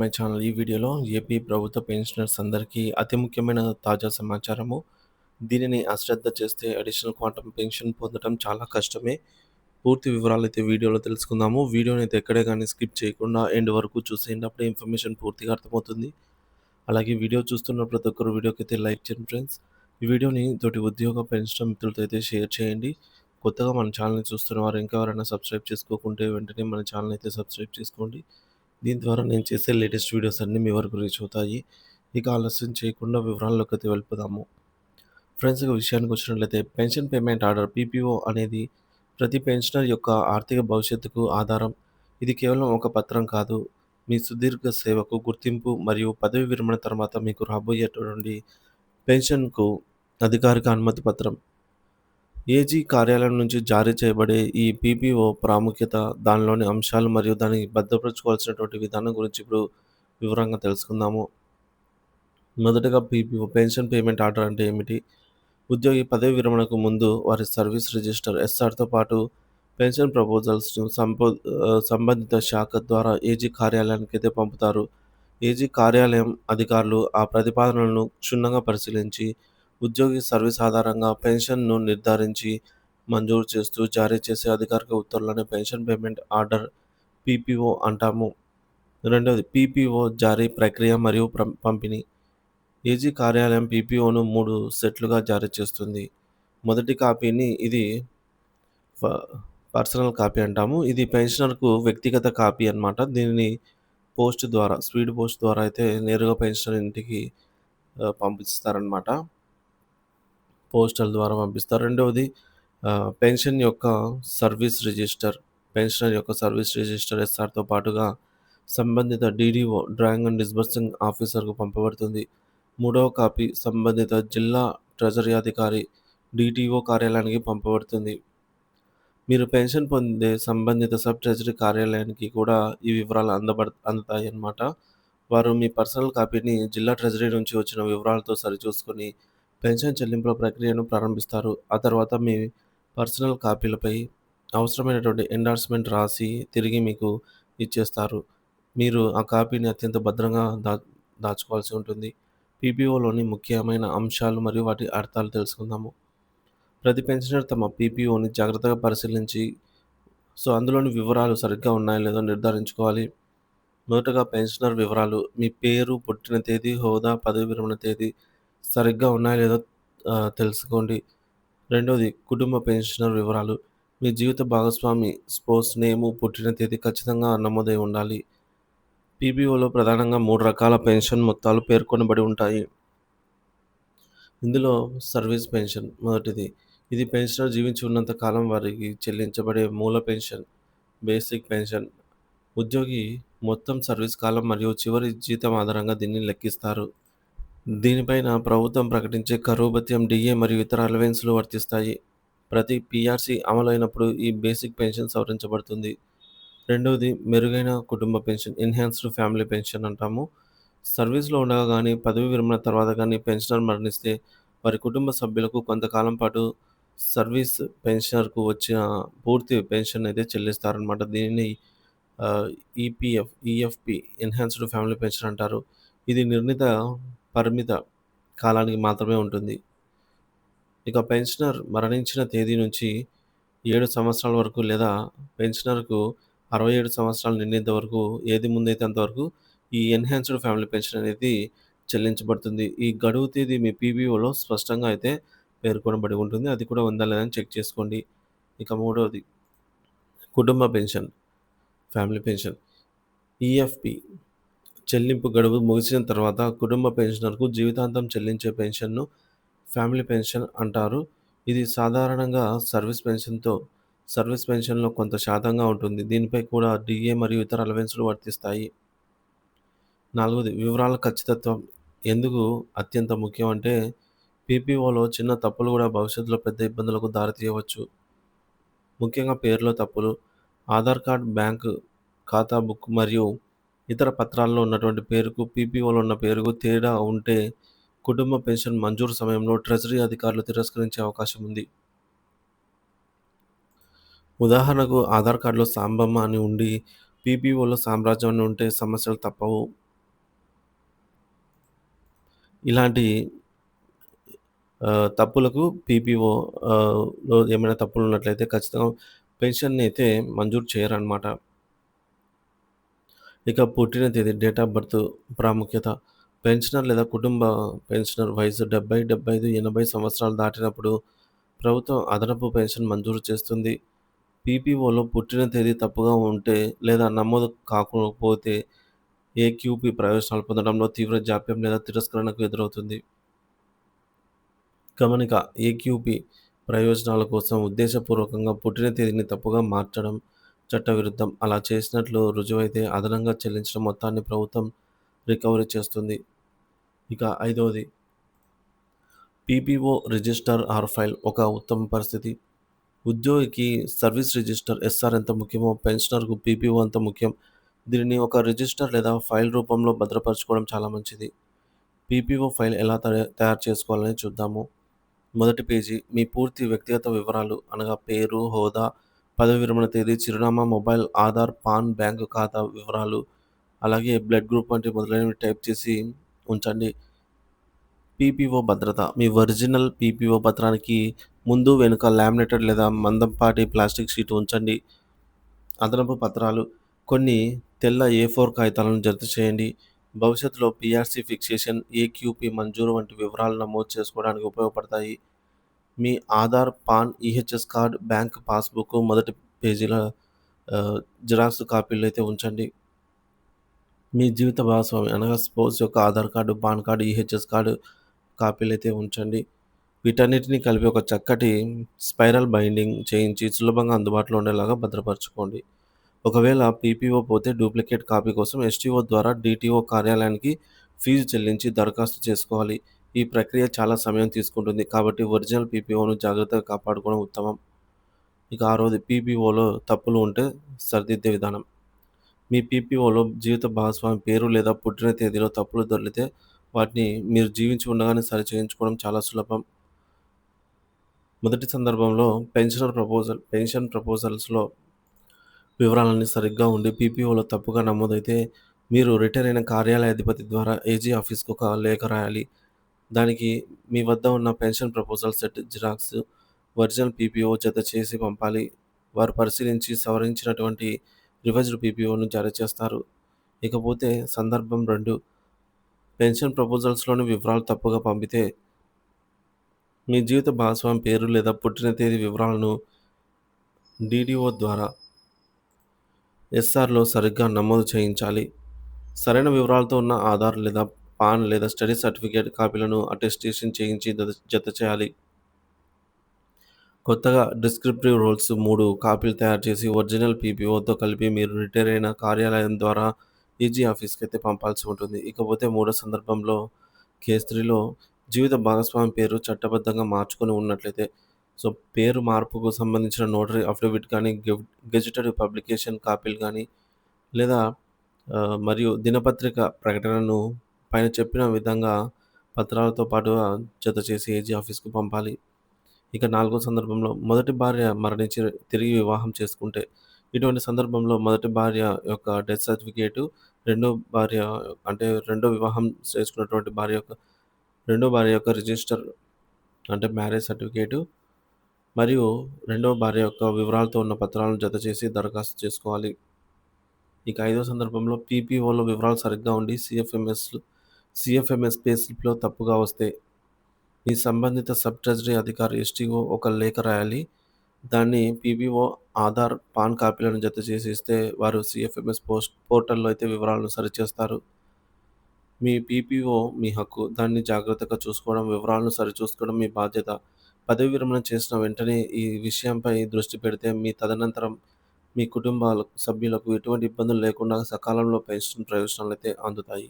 My channel. ఈ వీడియోలో AP ప్రభుత్వ పెన్షనర్స్ అందరికీ అతి ముఖ్యమైన తాజా సమాచారము. దీనిని అశ్రద్ధ చేస్తే అడిషనల్ క్వాంటమ్ పెన్షన్ పొందడం చాలా కష్టమే. పూర్తి వివరాలు అయితే వీడియోలో తెలుసుకుందాము. వీడియోని అయితే ఎక్కడే కానీ స్కిప్ చేయకుండా ఎండ్ వరకు చూసేయండి. అప్పుడే ఇన్ఫర్మేషన్ పూర్తిగా అర్థమవుతుంది. అలాగే వీడియో చూస్తున్న ప్రతి ఒక్కరు వీడియోకి అయితే లైక్ చేయండి ఫ్రెండ్స్. ఈ వీడియోని తోటి ఉద్యోగ పెన్షన్ మిత్రులతో అయితే షేర్ చేయండి. కొత్తగా మన ఛానల్ని చూస్తున్న వారు ఇంకా ఎవరైనా సబ్స్క్రైబ్ చేసుకోకుంటే వెంటనే మన ఛానల్ అయితే సబ్స్క్రైబ్ చేసుకోండి. దీని ద్వారా నేను చేసే లేటెస్ట్ వీడియోస్ అన్నీ మీ వరకు రీచ్ అవుతాయి. ఇక ఆలస్యం చేయకుండా వివరాల్లోకి అయితే వెళ్ళిపోదాము. ఫ్రెండ్స్ విషయానికి వచ్చినట్లయితే పెన్షన్ పేమెంట్ ఆర్డర్ పీపీఓ అనేది ప్రతి పెన్షనర్ యొక్క ఆర్థిక భవిష్యత్తుకు ఆధారం. ఇది కేవలం ఒక పత్రం కాదు. మీ సుదీర్ఘ సేవకు గుర్తింపు మరియు పదవి విరమణ తర్వాత మీకు రాబోయేటువంటి పెన్షన్కు అధికారిక అనుమతి పత్రం. ఏజీ కార్యాలయం నుంచి జారీ చేయబడే ఈ పీపీఓ ప్రాముఖ్యత దానిలోని అంశాలు మరియు దానికి భద్రపరచుకోవాల్సినటువంటి విధానం గురించి ఇప్పుడు వివరంగా తెలుసుకుందాము. మొదటగా పీపీఓ పెన్షన్ పేమెంట్ ఆర్డర్ అంటే ఏమిటి? ఉద్యోగి పదవి విరమణకు ముందు వారి సర్వీస్ రిజిస్టర్ ఎస్ఆర్తో పాటు పెన్షన్ ప్రపోజల్స్ను సంపో సంబంధిత శాఖ ద్వారా ఏజీ కార్యాలయానికి అయితే పంపుతారు. ఏజీ కార్యాలయం అధికారులు ఆ ప్రతిపాదనలను క్షుణ్ణంగా పరిశీలించి ఉద్యోగి సర్వీస్ ఆధారంగా పెన్షన్ను నిర్ధారించి మంజూరు చేస్తూ జారీ చేసే అధికారిక ఉత్తర్వులను పెన్షన్ పేమెంట్ ఆర్డర్ పీపీఓ అంటాము. రెండవది పీపీఓ జారీ ప్రక్రియ మరియు పంపిణీ. ఏజీ కార్యాలయం పీపీఓను మూడు సెట్లుగా జారీ చేస్తుంది. మొదటి కాపీని ఇది పర్సనల్ కాపీ అంటాము. ఇది పెన్షనర్కు వ్యక్తిగత కాపీ అనమాట దీనిని పోస్ట్ ద్వారా స్పీడ్ పోస్ట్ ద్వారా అయితే నేరుగా పెన్షనర్ ఇంటికి పంపిస్తారనమాట పోస్టల్ ద్వారా పంపిస్తారు. రెండవది పెన్షన్ యొక్క సర్వీస్ రిజిస్టర్ పెన్షనర్ యొక్క సర్వీస్ రిజిస్టర్ ఎస్ఆర్తో పాటుగా సంబంధిత డీడీఓ డ్రాయింగ్ అండ్ డిస్బర్సింగ్ ఆఫీసర్కు పంపబడుతుంది. మూడవ కాపీ సంబంధిత జిల్లా ట్రెజరీ అధికారి డిటిఓ కార్యాలయానికి పంపబడుతుంది. మీరు పెన్షన్ పొందే సంబంధిత సబ్ ట్రెజరీ కార్యాలయానికి కూడా ఈ వివరాలు అందబడ అందుతాయి అన్నమాట వారు మీ పర్సనల్ కాపీని జిల్లా ట్రెజరీ నుంచి వచ్చిన వివరాలతో సరిచూసుకొని పెన్షన్ చెల్లింపుల ప్రక్రియను ప్రారంభిస్తారు. ఆ తర్వాత మీ పర్సనల్ కాపీలపై అవసరమైనటువంటి ఎండార్స్మెంట్ రాసి తిరిగి మీకు ఇచ్చేస్తారు. మీరు ఆ కాపీని అత్యంత భద్రంగా దా దాచుకోవాల్సి ఉంటుంది. పీపీఓలోని ముఖ్యమైన అంశాలు మరియు వాటి అర్థాలు తెలుసుకుందాము. ప్రతి పెన్షనర్ తమ పీపీఓని జాగ్రత్తగా పరిశీలించి సో అందులోని వివరాలు సరిగ్గా ఉన్నాయో లేదో నిర్ధారించుకోవాలి. మొదటగా పెన్షనర్ వివరాలు మీ పేరు పుట్టిన తేదీ హోదా పదవి విరమణ తేదీ సరిగ్గా ఉన్నాయో లేదో తెలుసుకోండి. రెండవది కుటుంబ పెన్షనర్ వివరాలు. మీ జీవిత భాగస్వామి స్పోర్ట్స్ నేము పుట్టిన తేదీ ఖచ్చితంగా నమోదై ఉండాలి. పీబీఓలో ప్రధానంగా మూడు రకాల పెన్షన్ మొత్తాలు పేర్కొనబడి ఉంటాయి. ఇందులో సర్వీస్ పెన్షన్ మొదటిది. ఇది పెన్షనర్ జీవించి ఉన్నంత కాలం వారికి చెల్లించబడే మూల పెన్షన్ బేసిక్ పెన్షన్. ఉద్యోగి మొత్తం సర్వీస్ కాలం మరియు చివరి జీతం ఆధారంగా దీన్ని లెక్కిస్తారు. దీనిపైన ప్రభుత్వం ప్రకటించే కరువు భత్యం డిఏ మరియు ఇతర అలవెన్స్లు వర్తిస్తాయి. ప్రతి పీఆర్సీ అమలైనప్పుడు ఈ బేసిక్ పెన్షన్ సవరించబడుతుంది. రెండవది మెరుగైన కుటుంబ పెన్షన్ ఎన్హాన్స్డ్ ఫ్యామిలీ పెన్షన్ అంటాము. సర్వీస్లో ఉండగా కానీ పదవి విరమణ తర్వాత కానీ పెన్షనర్ మరణిస్తే వారి కుటుంబ సభ్యులకు కొంతకాలం పాటు సర్వీస్ పెన్షనర్కు వచ్చిన పూర్తి పెన్షన్ అయితే చెల్లిస్తారనమాట దీనిని EPF EFP enhanced family pension అంటారు. ఇది నిర్ణీత పరిమిత కాలానికి మాత్రమే ఉంటుంది. ఇక పెన్షనర్ మరణించిన తేదీ నుంచి ఏడు సంవత్సరాల వరకు లేదా పెన్షనర్కు అరవై ఏడు సంవత్సరాలు నిండేంత వరకు ఏది ముందైతే అంతవరకు ఈ ఎన్హాన్స్డ్ ఫ్యామిలీ పెన్షన్ అనేది చెల్లించబడుతుంది. ఈ గడువు తేదీ మీ పీబీఓలో స్పష్టంగా అయితే పేర్కొనబడి ఉంటుంది. అది కూడా ఉందా లేదని చెక్ చేసుకోండి. ఇక మూడవది కుటుంబ పెన్షన్ ఫ్యామిలీ పెన్షన్ ఈఎఫ్పి. చెల్లింపు గడువు ముగిసిన తర్వాత కుటుంబ పెన్షనర్కు జీవితాంతం చెల్లించే పెన్షన్ను ఫ్యామిలీ పెన్షన్ అంటారు. ఇది సాధారణంగా సర్వీస్ పెన్షన్తో సర్వీస్ పెన్షన్లో కొంత శాతంగా ఉంటుంది. దీనిపై కూడా డిఏ మరియు ఇతర అలవెన్స్లు వర్తిస్తాయి. నాలుగోది వివరాల ఖచ్చితత్వం. ఎందుకు అత్యంత ముఖ్యం అంటే పీపీఓలో చిన్న తప్పులు కూడా భవిష్యత్తులో పెద్ద ఇబ్బందులకు దారితీయవచ్చు ముఖ్యంగా పేరులో తప్పులు ఆధార్ కార్డ్ బ్యాంకు ఖాతా బుక్ మరియు ఇతర పత్రాల్లో ఉన్నటువంటి పేరుకు పీపీఓలో ఉన్న పేరుకు తేడా ఉంటే కుటుంబ పెన్షన్ మంజూరు సమయంలో ట్రెజరీ అధికారులు తిరస్కరించే అవకాశం ఉంది. ఉదాహరణకు ఆధార్ కార్డులో సాంబమ్మ అని ఉండి పీపీఓలో సామ్రాజ్యం అని ఉంటే సమస్యలు తప్పవు. ఇలాంటి తప్పులకు పీపీఓలో ఏమైనా తప్పులు ఉన్నట్లయితే ఖచ్చితంగా పెన్షన్ అయితే మంజూరు చేయరన్నమాట. ఇక పుట్టిన తేదీ, డేట్ ఆఫ్ బర్త్ ప్రాముఖ్యత. పెన్షనర్ లేదా కుటుంబ పెన్షనర్ వయసు 70, 75, 80 సంవత్సరాలు దాటినప్పుడు ప్రభుత్వం అదనపు పెన్షన్ మంజూరు చేస్తుంది. పీపీఓలో పుట్టిన తేదీ తప్పుగా ఉంటే లేదా నమోదు కాకపోతే ఏక్యూపీ ప్రయోజనాలు పొందడంలో తీవ్ర జాప్యం లేదా తిరస్కరణకు ఎదురవుతుంది. గమనిక ఏక్యూపీ ప్రయోజనాల కోసం ఉద్దేశపూర్వకంగా పుట్టిన తేదీని తప్పుగా మార్చడం చట్టవిరుద్ధం. అలా చేసినట్లు రుజువైతే అదనంగా చెల్లించిన మొత్తాన్ని ప్రభుత్వం రికవరీ చేస్తుంది. ఇక ఐదవది పీపీఓ రిజిస్టర్ ఆర్ ఫైల్ ఒక ఉత్తమ పరిస్థితి. ఉద్యోగికి సర్వీస్ రిజిస్టర్ ఎస్ఆర్ ఎంత ముఖ్యమో పెన్షనర్‌కు పీపీఓ అంత ముఖ్యం. దీనిని ఒక రిజిస్టర్ లేదా ఫైల్ రూపంలో భద్రపరచుకోవడం చాలా మంచిది. పీపీఓ ఫైల్ ఎలా తయారు చేసుకోవాలని చూద్దాము. మొదటి పేజీ మీ పూర్తి వ్యక్తిగత వివరాలు అనగా పేరు, హోదా, పదవీ విరమణ తేదీ, చిరునామా, మొబైల్, ఆధార్, పాన్, బ్యాంకు ఖాతా వివరాలు, అలాగే బ్లడ్ గ్రూప్ వంటి మొదలైనవి టైప్ చేసి ఉంచండి. పీపీఓ భద్రత మీ ఒరిజినల్ పీపీఓ పత్రానికి ముందు, వెనుక లామినేటెడ్ లేదా మందంపాటి ప్లాస్టిక్ షీట్ ఉంచండి. అదనపు పత్రాలు కొన్ని తెల్ల ఏ ఫోర్ కాగితాలను జత చేయండి. భవిష్యత్తులో పిఆర్సీ ఫిక్సేషన్, ఏక్యూపీ మంజూరు వంటి వివరాలు నమోదు చేసుకోవడానికి ఉపయోగపడతాయి. మీ Aadhaar, PAN, EHS card, bank passbook మొదటి పేజీల జిరాక్స్ కాపీలు అయితే ఉంచండి. మీ జీవిత భాగస్వామి అనగా స్పోర్ట్స్ యొక్క Aadhaar card, PAN card EHS card కాపీలు అయితే ఉంచండి. వీటన్నిటిని కలిపి ఒక చక్కటి స్పైరల్ బైండింగ్ చేయించి సులభంగా అందుబాటులో ఉండేలాగా భద్రపరచుకోండి. ఒకవేళ పీపీఓ పోతే డూప్లికేట్ కాపీ కోసం ఎస్టీఓ ద్వారా డిటిఓ కార్యాలయానికి ఫీజు చెల్లించి దరఖాస్తు చేసుకోవాలి. ఈ ప్రక్రియ చాలా సమయం తీసుకుంటుంది. కాబట్టి ఒరిజినల్ పీపీఓను జాగ్రత్తగా కాపాడుకోవడం ఉత్తమం. ఇక ఆరోది పీపీఓలో తప్పులు ఉంటే సరిదిద్దే విధానం. మీ పీపీఓలో జీవిత భాగస్వామి పేరు లేదా పుట్టిన తేదీలో తప్పులు దొరికితే వాటిని మీరు జీవించి ఉండగానే సరిచేయించుకోవడం చాలా సులభం. మొదటి సందర్భంలో పెన్షనర్ ప్రపోజల్ పెన్షన్ ప్రపోజల్స్‌లో వివరాలన్నీ సరిగ్గా ఉండి పీపీఓలో తప్పుగా నమోదైతే మీరు రిటైర్ అయిన కార్యాలయ అధిపతి ద్వారా ఏజీ ఆఫీస్కు ఒక లేఖ రాయాలి. దానికి మీ వద్ద ఉన్న pension proposal set Xerox, original PPO జత చేసి పంపాలి. వారు పరిశీలించి సవరించినటువంటి రివైజ్డ్ పీపీఓను జారీ చేస్తారు. ఇకపోతే సందర్భం రెండు పెన్షన్ ప్రపోజల్స్‌లోని వివరాలు తప్పుగా పంపితే మీ జీవిత భాగస్వామి పేరు లేదా పుట్టిన తేదీ వివరాలను డీడీఓ ద్వారా ఎస్ఆర్‌లో సరిగ్గా నమోదు చేయించాలి. సరైన వివరాలతో ఉన్న ఆధార్ లేదా పాన్ లేదా స్టడీ సర్టిఫికేట్ కాపీలను అటెస్టేషన్ చేయించి జత చేయాలి. కొత్తగా డిస్క్రిప్టివ్ రోల్స్ మూడు కాపీలు తయారు చేసి ఒరిజినల్ పీపీఓతో కలిపి మీరు రిటైర్ అయిన కార్యాలయం ద్వారా ఈజీ ఆఫీస్‌కి అయితే పంపాల్సి ఉంటుంది. ఇకపోతే మూడో సందర్భంలో కేసరిలో జీవిత భాగస్వామి పేరు చట్టబద్ధంగా మార్చుకొని ఉన్నట్లయితే సో, పేరు మార్పుకు సంబంధించిన నోటరీ అఫిడవిట్ కానీ, గెజిటెడ్ పబ్లికేషన్ కాపీలు కానీ లేదా మరియు దినపత్రిక ప్రకటనను పైన చెప్పిన విధంగా పత్రాలతో పాటుగా జత చేసి ఏజీ ఆఫీస్‌కు పంపాలి. ఇక నాలుగో సందర్భంలో మొదటి భార్య మరణించి తిరిగి వివాహం చేసుకుంటే ఇటువంటి సందర్భంలో మొదటి భార్య యొక్క డెత్ సర్టిఫికేటు, రెండో భార్య అంటే రెండో వివాహం చేసుకున్నటువంటి భార్య యొక్క రెండో భార్య యొక్క రిజిస్టర్ అంటే మ్యారేజ్ సర్టిఫికేటు మరియు రెండవ భార్య యొక్క వివరాలతో ఉన్న పత్రాలను జత చేసి దరఖాస్తు చేసుకోవాలి. ఇక ఐదో సందర్భంలో పీపీఓలో వివరాలు సరిగ్గా ఉండి సిఎఫ్ఎంఎస్లు సిఎఫ్ఎంఎస్ పే స్లిప్‌లో తప్పుగా వస్తే మీ సంబంధిత సబ్ ట్రెజరీ అధికారి ఎస్టీఓ ఒక లేఖ రాయాలి. దాన్ని పీబీఓ ఆధార్, పాన్ కాపీలను జత చేసి ఇస్తే వారు సిఎఫ్ఎంఎస్ పోస్ట్ పోర్టల్‌లో అయితే వివరాలను సరిచేస్తారు. మీ పీపీఓ మీ హక్కు. దాన్ని జాగ్రత్తగా చూసుకోవడం, వివరాలను సరిచూసుకోవడం మీ బాధ్యత. పదవీ విరమణ చేసిన వెంటనే ఈ విషయంపై దృష్టి పెడితే మీ తదనంతరం మీ కుటుంబాల సభ్యులకు ఎటువంటి ఇబ్బందులు లేకుండా సకాలంలో పెన్షన్ అయితే అందుతాయి.